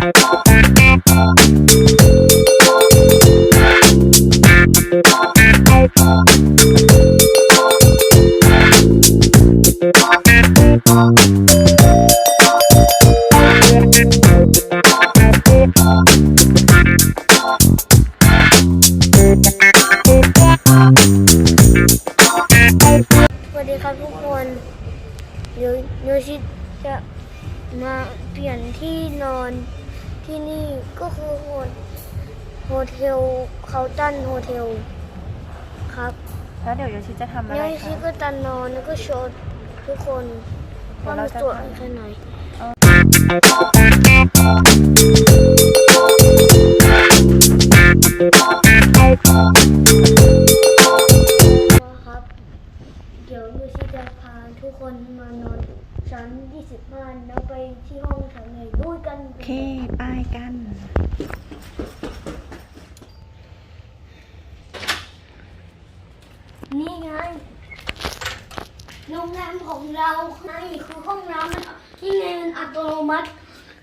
สวัสดีครับทุกคนเดี๋ยวโยชิจะมาเปลี่ยนที่นอน ที่นี่ก็คือโฮโฮเทลเคาตันโฮเทลครับแล้วเดี๋ยวโยชิจะทำอะโยไรชิคะก็จะนอนแล้วก็โชว์ทุกคนเดี๋ว่ายวเรามันจะสวยทำแค่ไหนครั คนมานอนชั้น 25 แล้วไปที่ห้องชั้นไหนด้วยกันโอเคไปกัน นี่ไงโรงแรมของเรานี่คือห้องน้ำมันนี่ไงมันอัตโนมัติ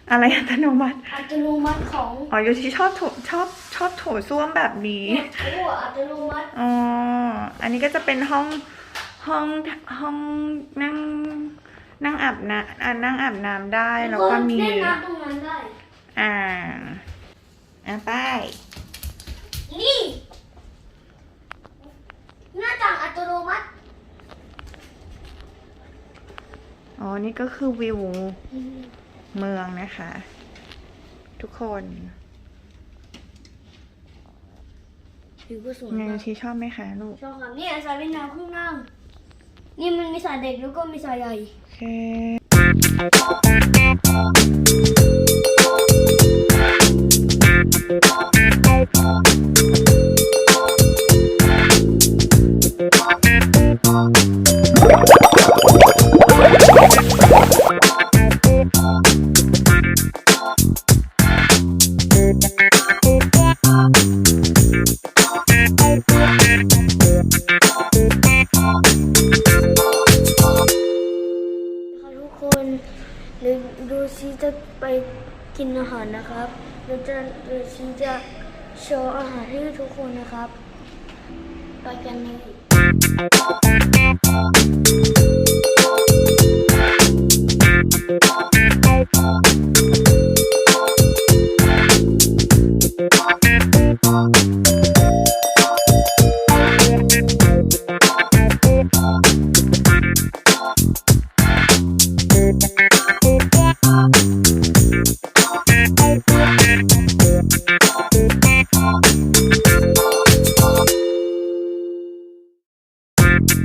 อะไรอัตโนมัติ อัตโนมัติของอ๋อโยชิชอบโถชอบชอบโถส้วมแบบนี้เนี่ยโอ้อัตโนมัติ อ๋อ อันนี้ก็จะเป็นห้อง ห้องห้องนั่งนั่งอาบน้ำอ่านั่งอาบน้ำได้แล้วก็มีเล่นน้ำตรงนั้นได้อ่าอะไปนี่หน้าต่างอัตโนมัติอ๋อ นี่ก็คือวิวเมืองนะคะ ทุกคนผิวก็สวยไงมากชีชอบไหมคะลูกชอบครับนี่สระว่ายน้ำข้างล่าง นี่มันมีสระเด็กแล้วก็มีสระใหญ่โอเค เดี๋ยวดูซีจะไปกินอาหารนะครับเดี๋ยวจะเดี๋ยวซีจะโชว์อาหารให้ทุกคนนะครับไปกันเลย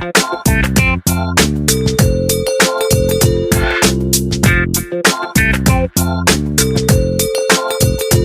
you